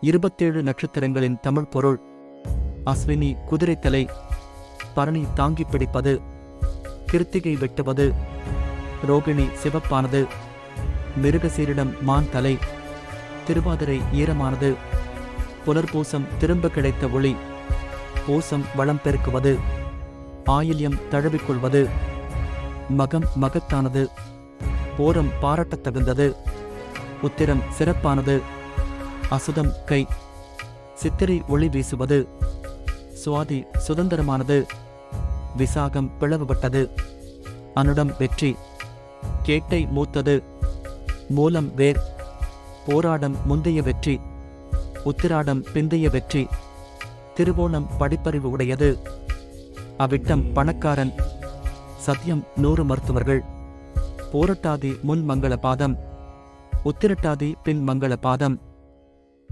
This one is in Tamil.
இருபத்தேழு நட்சத்திரங்களின் தமிழ் பொருள். அஸ்வினி குதிரைத்தலை. பரணி தாங்கிப் பிடிப்பது. கிருத்திகை வெட்டுவது. ரோகிணி சிவப்பானது. மிருகசீரிடம் மான் தலை. திருவாதிரை ஈரமானது. புலர்பூசம் திரும்ப கிடைத்த ஒளி. பூசம் வளம் பெருக்குவது. ஆயில்யம் தழுவிக்கொள்வது. மகம் மகத்தானது. போரம் பாராட்டத் தகுந்தது உத்திரம் சிறப்பானது. அசுதம் கை. சித்திரை ஒளி வீசுவது. சுவாதி சுதந்திரமானது. விசாகம் பிளவுபட்டது. அனுடம் வெற்றி. கேட்டை மூத்தது. மூலம் வேர். போராடம் முந்தைய வெற்றி. உத்திராடம் பிந்தைய வெற்றி. திருவோணம் படிப்பறிவு உடையது. அவிட்டம் பணக்காரன். சத்தியம் நூறு மருத்துவர்கள். போரட்டாதி முன் மங்கள பாதம். உத்திரட்டாதி பின் மங்கள பாதம்.